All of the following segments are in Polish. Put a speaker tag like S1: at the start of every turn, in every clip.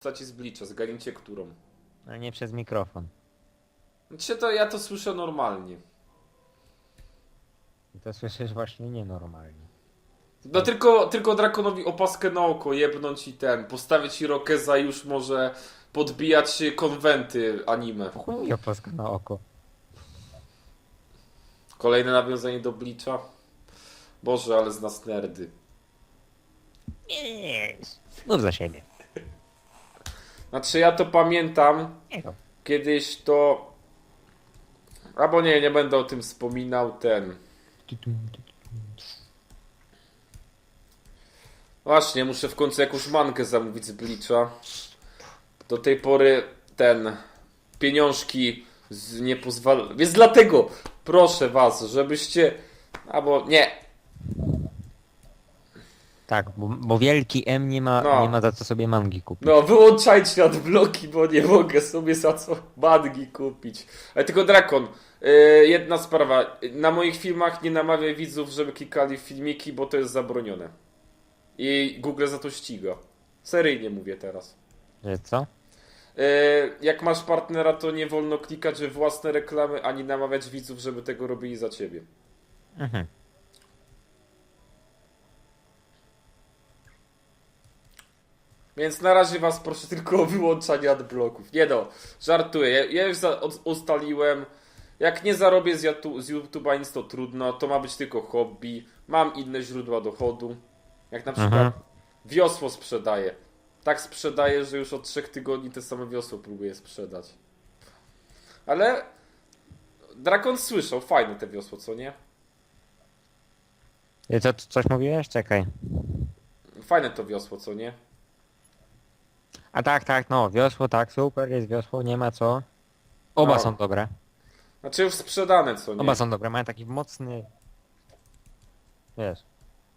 S1: postaci z Blicza, zgadnijcie którą.
S2: Ale nie przez mikrofon.
S1: Znaczy to ja to słyszę normalnie.
S2: I to słyszysz właśnie nienormalnie.
S1: No tylko, tylko Drakonowi opaskę na oko jebnąć i ten, postawić Irokeza i już może podbijać konwenty anime.
S2: Chuj opaska na oko.
S1: Kolejne nawiązanie do Blicza. Boże, ale z nas nerdy.
S2: Nie, mów za siebie.
S1: Znaczy ja to pamiętam, kiedyś to... Albo nie, nie będę o tym wspominał, ten... Właśnie, muszę w końcu jakąś mankę zamówić z Blicza. Do tej pory ten pieniążki z nie pozwala. Więc dlatego proszę was, żebyście. Albo nie.
S2: Tak, bo, bo wielki M nie ma,
S1: No.
S2: nie ma za co sobie mangi kupić.
S1: No, wyłączajcie adbloki, bo nie mogę sobie za co mangi kupić. Ale tylko Drakon. Yy, jedna sprawa. Na moich filmach nie namawiaj widzów, żeby klikali w filmiki, bo to jest zabronione. I Google za to ściga. Seryjnie mówię teraz.
S2: Że co?
S1: E, jak masz partnera, to nie wolno klikać we własne reklamy, ani namawiać widzów, żeby tego robili za ciebie.
S2: Mhm.
S1: Więc na razie was proszę tylko o wyłączanie adbloków. Nie no, żartuję. Ja, ja już za, od, ustaliłem. Jak nie zarobię z, z YouTube'a nic, to trudno. To ma być tylko hobby. Mam inne źródła dochodu. Jak na przykład
S2: Mhm.
S1: wiosło sprzedaję. Tak sprzedaję, że już od trzech tygodni te same wiosło próbuję sprzedać. Ale Drakon słyszał, fajne te wiosło, co nie?
S2: I Co, coś mówiłeś? Czekaj.
S1: Fajne to wiosło, co nie?
S2: A tak, tak, no, wiosło, tak, super, jest wiosło, nie ma co. Oba
S1: No.
S2: są dobre.
S1: Znaczy już sprzedane, co nie?
S2: Oba są dobre, mają taki mocny... Wiesz.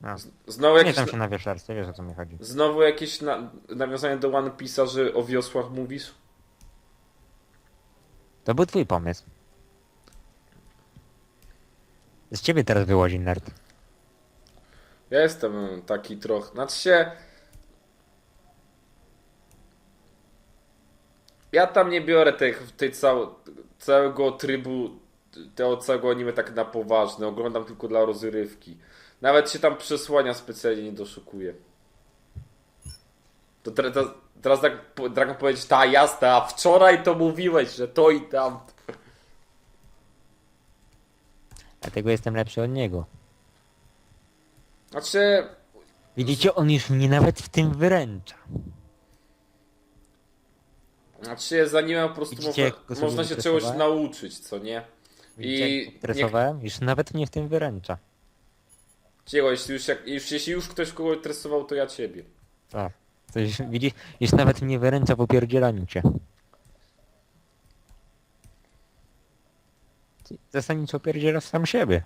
S2: No.
S1: Znowu
S2: Nie
S1: jakieś,
S2: tam się na wieszarstwie, wiesz o co mi chodzi.
S1: znowu jakieś na, nawiązanie do One Piece'a, że o wiosłach mówisz?
S2: To był twój pomysł. Z ciebie teraz wyłazi nerd.
S1: Ja jestem taki trochę. Znaczy się. Ja tam nie biorę tych, tej cał, całego trybu, tego całego anime tak na poważne. Oglądam tylko dla rozrywki. Nawet się tam przesłania specjalnie nie doszukuję. To teraz, teraz tak Dragon powiedzieć, ta jasna, a wczoraj to mówiłeś, że to i tam.
S2: Dlatego jestem lepszy od niego.
S1: Znaczy,
S2: Widzicie, on już mnie nawet w tym wyręcza.
S1: Znaczy z anime po prostu
S2: Widzicie, jak go
S1: można,
S2: sobie
S1: można się czegoś
S2: wytresowałem?
S1: nauczyć, co nie?
S2: Widzicie,
S1: I
S2: jak stresowałem? Już nawet mnie w tym wyręcza.
S1: Ciego, jeśli już, jak, już, jeśli już ktoś kogoś interesował, to ja ciebie.
S2: Tak. To już, widzisz, już nawet mnie wyręcza w opierdzielaniu cię. Ty Zasadniczo opierdzielasz sam siebie.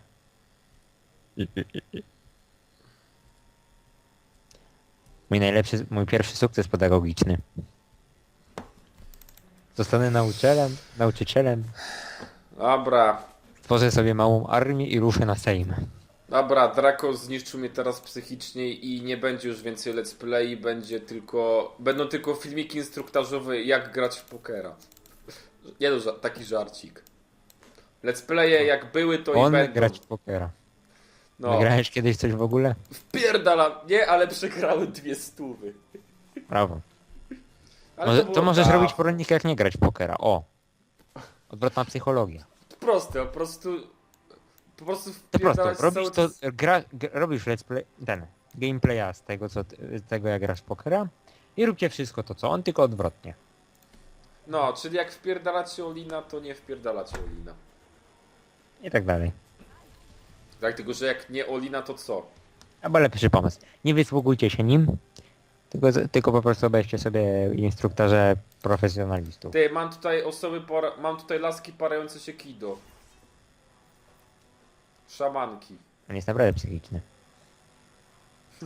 S2: Mój najlepszy, mój pierwszy sukces pedagogiczny. Zostanę nauczycielem, nauczycielem,
S1: Dobra,
S2: tworzę sobie małą armię i ruszę na Sejm.
S1: dobra, Draco zniszczył mnie teraz psychicznie i nie będzie już więcej let's play, będzie tylko, będą tylko filmiki instruktażowe jak grać w pokera. Nie no, ża- taki żarcik. Let's playe jak były, to i
S2: On
S1: będą.
S2: grać w pokera.
S1: No,
S2: Wygrałeś kiedyś coś w ogóle?
S1: wpierdalam, nie, ale przegrałem dwie stówy.
S2: Brawo.
S1: Ale
S2: Może, to,
S1: było
S2: możesz
S1: tak.
S2: robić poradnik jak nie grać w pokera. O. Odwrotna psychologia.
S1: Proste, po prostu, po prostu
S2: To prosto.
S1: wpierdalać
S2: Robisz
S1: cały
S2: to, gra, robisz let's play, ten, gameplaya z tego, co, ty- z tego jak grasz w pokera i róbcie wszystko to co on, tylko odwrotnie.
S1: No, czyli jak wpierdalacie Olina, to nie wpierdalacie Olina.
S2: I tak dalej.
S1: Tak, tylko że jak nie Olina, to co?
S2: Albo lepszy pomysł. Nie wysługujcie się nim, tylko, tylko po prostu obejrzcie sobie instruktorze profesjonalistów.
S1: Ty, mam tutaj osoby, para... mam tutaj laski parające się kido. Szamanki.
S2: On jest naprawdę psychiczny.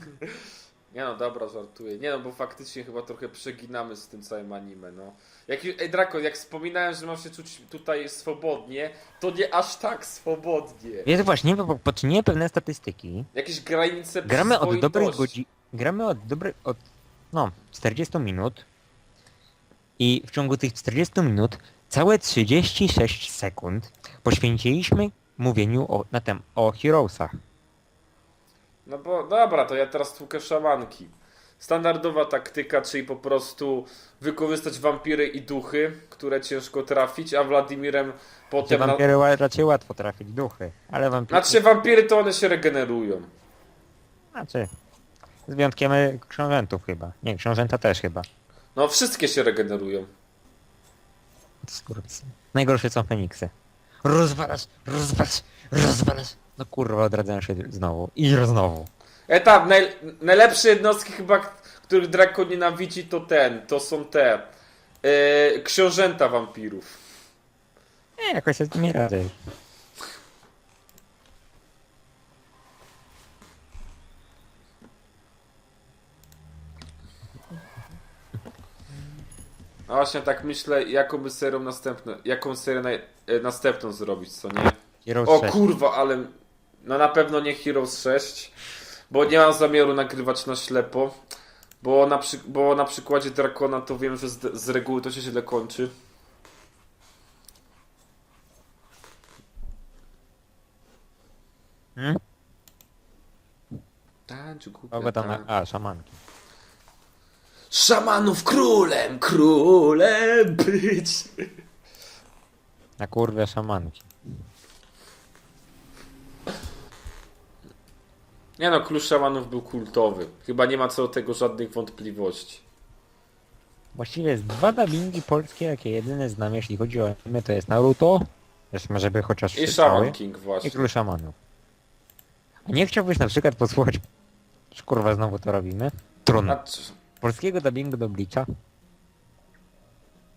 S1: Nie no, dobra, żartuję. Nie no, bo faktycznie chyba trochę przeginamy z tym całym anime, no. Jak, ej, Draco, jak wspominałem, że mam się czuć tutaj swobodnie, to nie aż tak swobodnie.
S2: Wiesz właśnie, bo poczyniłem pewne statystyki.
S1: Jakieś granice
S2: Gramy od dobrej
S1: przyzwoitości.
S2: godziny. Gramy od dobrej. od. No, 40 minut. I w ciągu tych 40 minut całe 36 sekund poświęciliśmy mówieniu o, na tem, o Heroesach.
S1: No bo dobra, to ja teraz tłukę szamanki. Standardowa taktyka, czyli po prostu wykorzystać wampiry i duchy, które ciężko trafić, a Władimirem
S2: Te
S1: potem... Na...
S2: wampiry ła- raczej łatwo trafić duchy, ale wampiry...
S1: Znaczy wampiry to one się regenerują.
S2: Znaczy, z wyjątkiem e, książętów chyba. Nie, książęta też chyba.
S1: No wszystkie się regenerują.
S2: Skurwysy. Najgorsze są Feniksy. Rozwalasz, rozwalasz, rozwalasz. No kurwa, odradzają się znowu. I znowu.
S1: Etap, naj, najlepsze jednostki chyba, których Draco nienawidzi to ten, to są te yy, książęta wampirów.
S2: Nie, jakoś się nimi radzę.
S1: A właśnie tak myślę, jaką by serią następną, jaką serię naj, e, następną zrobić, co nie?
S2: Heroes
S1: O
S2: 6.
S1: kurwa, ale no na pewno nie Heroes 6, bo nie mam zamiaru nagrywać na ślepo, bo na, przy, bo na przykładzie Drakona to wiem, że z, z reguły to się źle kończy.
S2: Hmm?
S1: Tańczu, głupia,
S2: Kogo tam. A, szamanki.
S1: Szamanów królem, królem być.
S2: Na kurwę szamanki.
S1: Nie no, klucz szamanów był kultowy. Chyba nie ma co do tego żadnych wątpliwości.
S2: Właściwie jest dwa dubbingi polskie, jakie jedyne znam, jeśli chodzi o anime, to jest Naruto. Jeszcze może by chociaż
S1: I Shaman King
S2: I
S1: właśnie.
S2: Król Szamanów. A nie chciałbyś na przykład posłuchać... Czy kurwa znowu to robimy? Trudno.
S1: Znaczy,
S2: Polskiego dubbingu do Bleacha?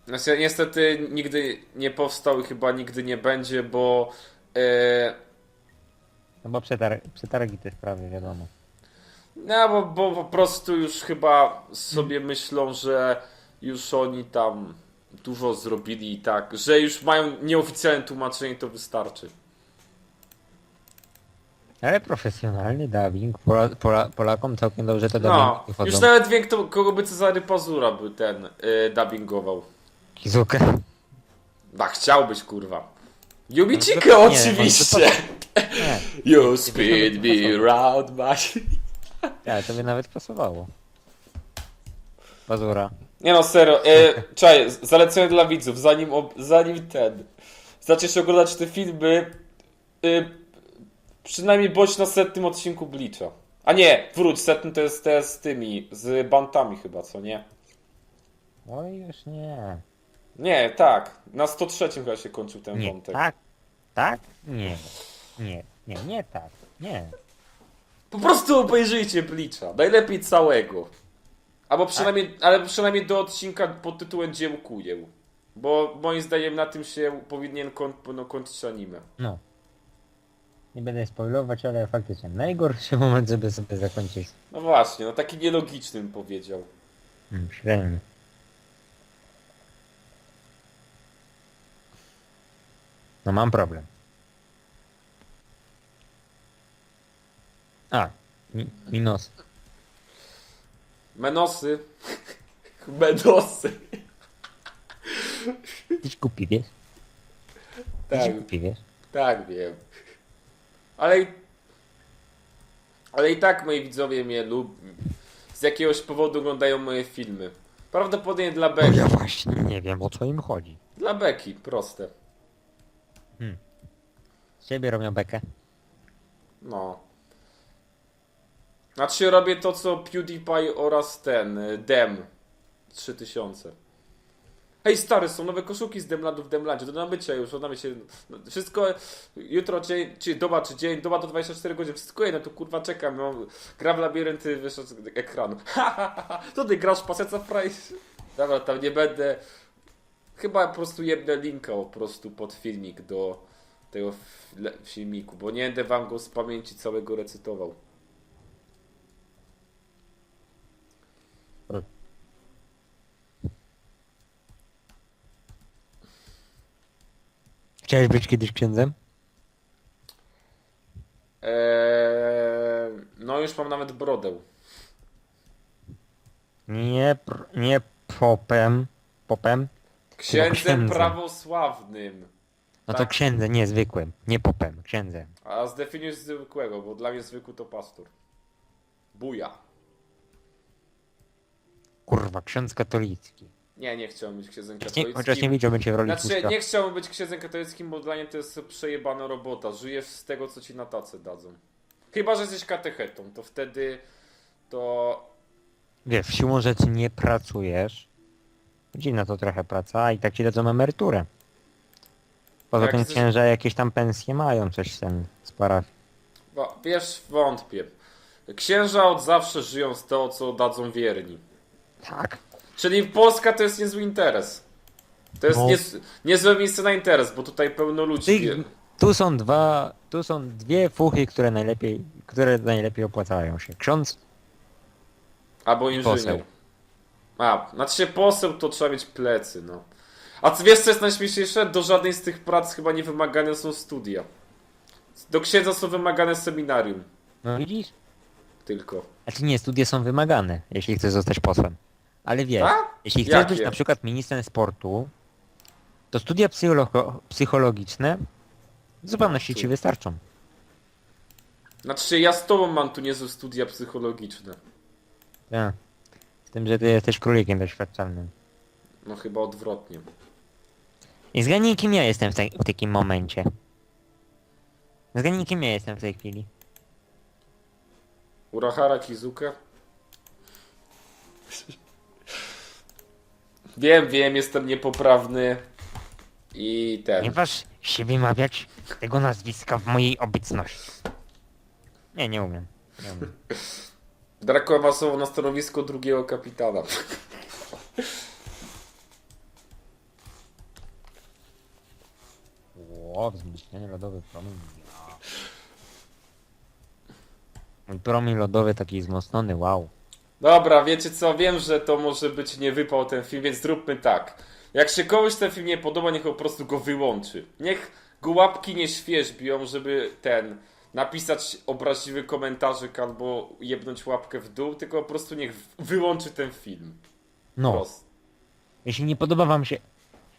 S1: Znaczy, niestety nigdy nie powstał i chyba nigdy nie będzie, bo e,
S2: No bo przetar przetargi te sprawy, wiadomo.
S1: no, bo, bo po prostu już chyba sobie myślą, że już oni tam dużo zrobili i tak, że już mają nieoficjalne tłumaczenie, to wystarczy.
S2: Ale profesjonalny dubbing, Pola Pola Polakom całkiem dobrze te
S1: No,
S2: dubbingi wychodzą.
S1: już nawet wiem, kto, kogo by Cezary Pazura by ten e, dubbingował.
S2: Kizukę.
S1: A chciałbyś, kurwa. Yumichika
S2: No nie,
S1: oczywiście.
S2: Nie,
S1: You spin me round my...
S2: ale to by nawet pasowało. Pazura.
S1: Nie no, serio. E, czekaj, zalecenie dla widzów, zanim, ob, zanim ten... Zaczniesz oglądać te filmy, e, przynajmniej bądź na setnym odcinku Bleacha. A nie, wróć, setny to jest te z tymi, z bantami chyba, co nie?
S2: Oj, już nie.
S1: Nie, tak. Na 103 chyba się kończył ten
S2: Nie,
S1: wątek.
S2: tak? Tak? Nie. Nie, nie, nie tak. Nie.
S1: Po prostu obejrzyjcie Bleacha. Najlepiej całego. Albo przynajmniej, ale przynajmniej do odcinka pod tytułem Dziełkuję. Bo moim zdaniem na tym się powinien koń, no, kończyć anime.
S2: No. Nie będę spoilować, ale faktycznie najgorszy moment, żeby sobie zakończyć.
S1: No właśnie, no taki nielogiczny bym powiedział.
S2: Średni. No mam problem. A, mi, minus.
S1: Menosy. Menosy.
S2: Tyś kupi, wiesz? Tyś
S1: Tak,
S2: kupi, wiesz?
S1: tak wiem. Ale i, ale i tak moi widzowie mnie lub z jakiegoś powodu oglądają moje filmy. Prawdopodobnie dla
S2: Bo
S1: Beki.
S2: ja właśnie nie wiem o co im chodzi.
S1: Dla Beki, proste.
S2: Z ciebie robią bekę.
S1: No. Znaczy robię to co PewDiePie oraz ten, y, Dem 3000. Hej stary, są nowe koszulki z Demlandu w Demlandzie, do nabycia już, do nabycia. No, wszystko, jutro, dzień, czy doba, czy dzień, doba to 24 godziny, wszystko jedno, tu kurwa czekam, mam, gra w labirynty, wiesz, od ekranu. To ty grasz paseca price? Dobra, tam nie będę, chyba po prostu jedne linka po prostu pod filmik do tego filmiku, bo nie będę wam go z pamięci całego recytował.
S2: Chciałeś być kiedyś księdzem?
S1: Eee, no już mam nawet brodę.
S2: Nie, pr- nie popem, popem,
S1: Księdzem
S2: księdzem.
S1: prawosławnym.
S2: no to
S1: Tak.
S2: księdze, nie zwykłym. Nie popem, księdzem.
S1: A zdefiniuj zwykłego, bo dla mnie zwykły to pastor. Buja.
S2: Kurwa, ksiądz katolicki.
S1: Nie, nie chciałbym być księdzem
S2: Nie, chociaż nie
S1: katolickim.
S2: widziałbym cię w roli
S1: Znaczy,
S2: Tuska.
S1: nie chciałbym być księdzem katolickim, bo dla mnie to jest przejebana robota. Żyjesz z tego, co ci na tacy dadzą. Chyba, że jesteś katechetą, to wtedy to...
S2: Wiesz, siłą rzeczy nie pracujesz. Dziwna to trochę praca, a i tak ci dadzą emeryturę. Poza
S1: Jak
S2: tym księża jakieś tam pensje mają, coś ten z parafii.
S1: Wa- Wiesz, wątpię. Księża od zawsze żyją z tego, co dadzą wierni.
S2: Tak.
S1: Czyli Polska to jest niezły interes. To jest
S2: No.
S1: niez, niezłe miejsce na interes, bo tutaj pełno ludzi. Wie-
S2: tu są dwa, tu są dwie fuchy, które najlepiej, które najlepiej opłacają się. Ksiądz,
S1: Albo inżynier.
S2: poseł.
S1: A, znaczy się poseł to trzeba mieć plecy, no. A co wiesz co jest najśmieszniejsze? Do żadnej z tych prac chyba nie wymagane są studia. Do księdza są wymagane seminarium.
S2: no widzisz?
S1: Tylko.
S2: Znaczy nie, studia są wymagane, jeśli chcesz zostać posłem. Ale wiesz,
S1: A?
S2: jeśli chcesz
S1: Jakie?
S2: być na przykład ministrem sportu, to studia psycholo- psychologiczne w zupełności ci wystarczą.
S1: Znaczy ja z tobą mam tu niezłe studia psychologiczne.
S2: Tak. Z tym, że ty jesteś królikiem doświadczalnym.
S1: No chyba odwrotnie.
S2: I zgadnij kim ja jestem w, tej, w takim momencie. Zgadnij kim ja jestem w tej chwili.
S1: Urahara Kizuka? Wiem, wiem, jestem niepoprawny. I ten.
S2: Nie waż się wymawiać tego nazwiska w mojej obecności. Nie, nie umiem. Nie umiem.
S1: Draco awansował na stanowisko drugiego kapitana.
S2: Ło, wzmocnienie lodowy promień. Ja. Mój promień lodowy taki wzmocniony, wow.
S1: Dobra, wiecie co, wiem, że to może być nie wypał ten film, więc zróbmy tak. Jak się komuś ten film nie podoba, niech po prostu go wyłączy. Niech go łapki nie świeżbią, żeby ten napisać obraźliwy komentarzyk albo jebnąć łapkę w dół, tylko po prostu niech wyłączy ten film.
S2: No,
S1: Prost.
S2: jeśli nie podoba wam się...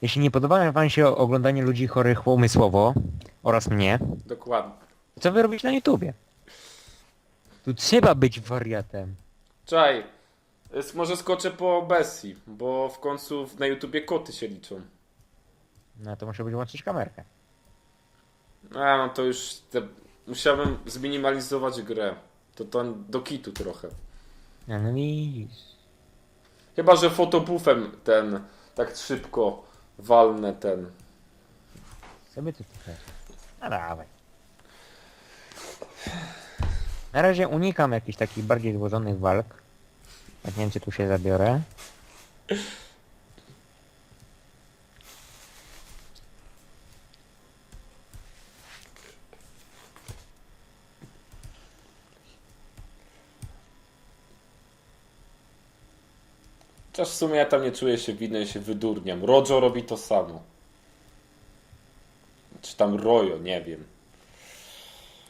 S2: Jeśli nie podoba wam się oglądanie ludzi chorych umysłowo oraz mnie,
S1: Dokładnie.
S2: co wy robicie na YouTubie? Tu trzeba być wariatem.
S1: Czaj, może skoczę po Bessie, bo w końcu na YouTubie koty się liczą.
S2: No to muszę wyłączyć kamerkę.
S1: A, no to już te, musiałbym zminimalizować grę. To to do kitu trochę.
S2: No, no widzisz.
S1: Chyba, że fotobufem ten tak szybko walnę ten.
S2: Co by tu tutaj? No dawaj. Na razie unikam jakichś takich bardziej złożonych walk. Tak nie wiem, czy tu się zabiorę.
S1: Chociaż w sumie ja tam nie czuję się winny, się wydurniam. Rojo robi to samo. Czy tam Rojo, nie wiem.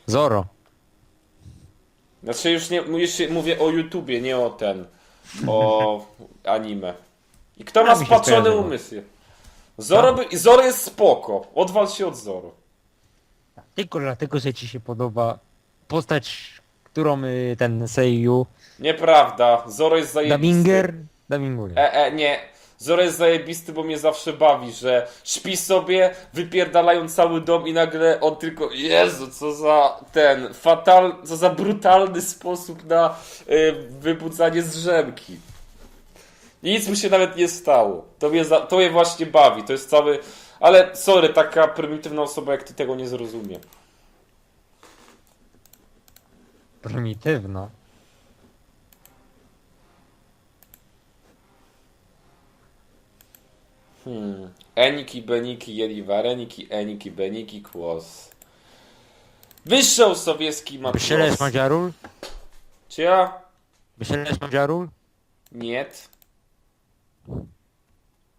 S2: Zoro.
S1: Znaczy już nie już mówię o YouTubie, nie o ten. O anime. I kto ma
S2: A, mi się
S1: spaczone umysły? Zoro, by, Zoro jest spoko. Odwal się od Zoro.
S2: Tylko dlatego, że ci się podoba postać, którą y, ten Seiyu,
S1: Nieprawda. Zoro jest zajebisty.
S2: dubbinger, dubbinguje.
S1: E, e, nie. Zoro jest zajebisty, bo mnie zawsze bawi, że śpi sobie, wypierdalają cały dom i nagle on tylko, Jezu, co za ten, fatal, co za brutalny sposób na y, wybudzanie z drzemki. Nic mu się nawet nie stało. To mnie, za, to mnie właśnie bawi, to jest cały, ale sorry, taka prymitywna osoba jak ty tego nie zrozumie.
S2: Prymitywno.
S1: Hmm. Eniki, Beniki, jeli wareniki, Eniki, Beniki, kłos. Wyszedł sowiecki
S2: Wysielesz
S1: matros.
S2: Madziarul?
S1: Czy ja?
S2: Wysielesz Madziarul?
S1: Nie.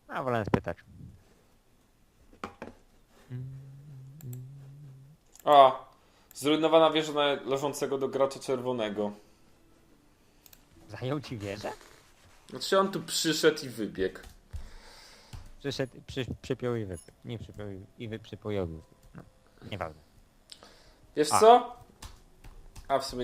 S2: A, wolę spytać.
S1: A. Zrujnowana wieża należącego do gracza czerwonego.
S2: Zajął ci wieżę?
S1: Znaczy on tu przyszedł i wybiegł.
S2: Przyszedł, przy, przypiął i wypił. Nie przypiął i, i wy, przypiął i. No, nieważne.
S1: Wiesz
S2: A.
S1: co? A w sumie